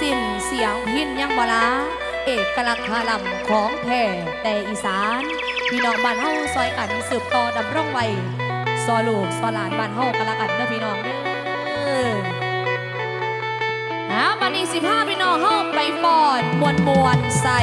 สิ้นเสียงพินยังบลาเอกลักษณ์คาลำของแท่แต่อีสานพี่น้องบ้านเฮาซอยกันสืบต่อดำร่องไว้ซอลูกซอหลานบ้านเฮากะละกันเด้อพี่น้องเด้อเอาบันนี้สิพาพี่น้องเฮาไปฟอนมวนมวนใส่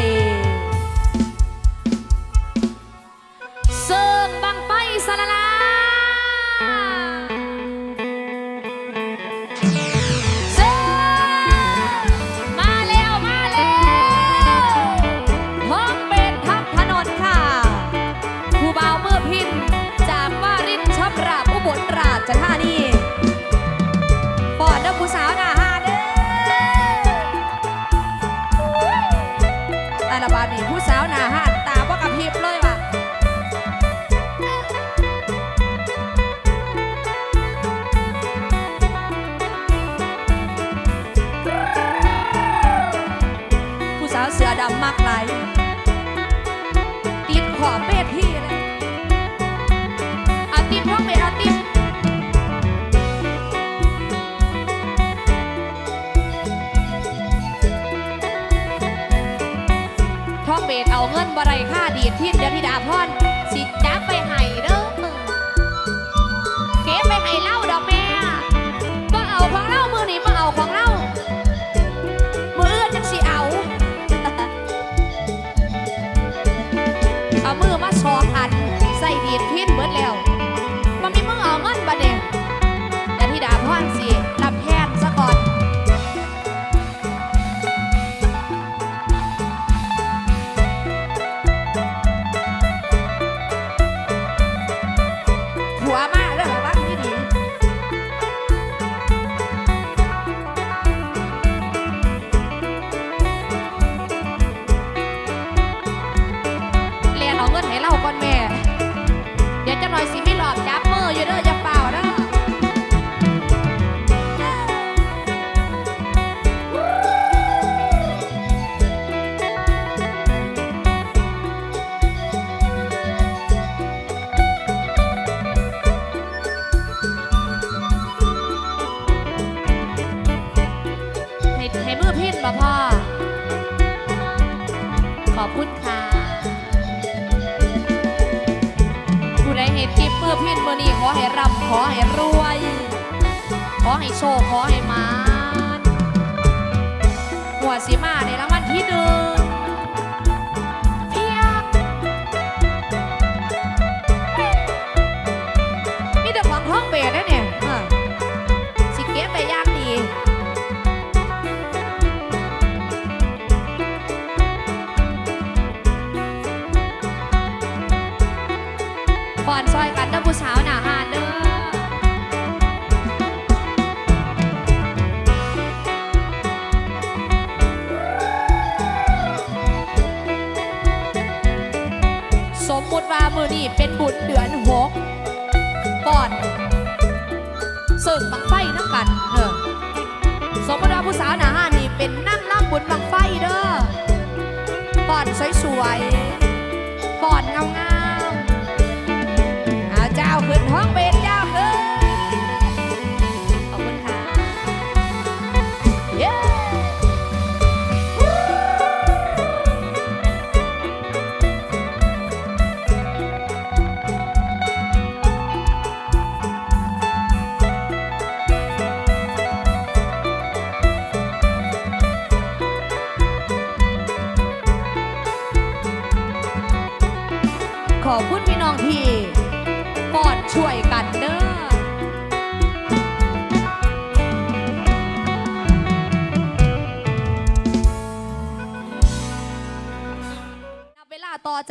พร ขอให้รวย ขอให้โชค ขอให้มานหัวสีมาในรางวัลที่หนึ่ง มุติว่ามือนี่เป็นบุญเดือนหกปอนเสิร์ฟบังไฟน้ำกันเออสมมติว่าผู้สาวหน้าหานี่เป็นนั่งล่ำบุญบังไฟเด้อปอนสวยๆปอนเงาๆอาเจ้าขึ้นห้องเป็น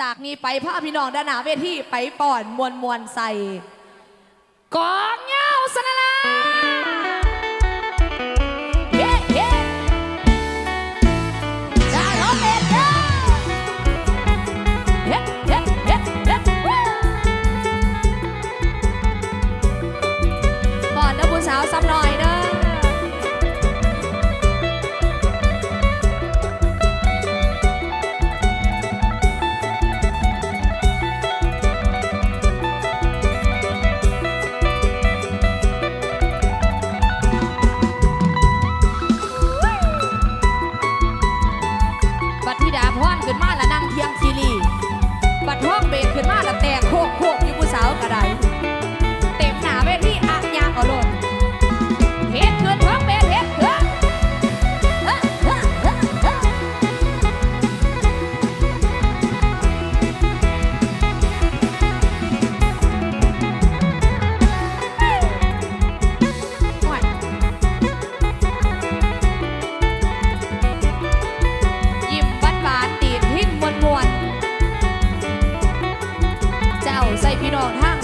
จากนี้ไปพาพี่น้องด้านหน้าเวทีไปป่อนมวนมวนใส่กองเงาสนะละเฮ้เฮ้จ้าน้อเบสเด้อเฮ้เฮ้เฮ้เฮ้วู้ก่อนเด้อผู้สาวซ้ำหน่อย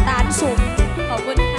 ตาลสุกขอบคุณ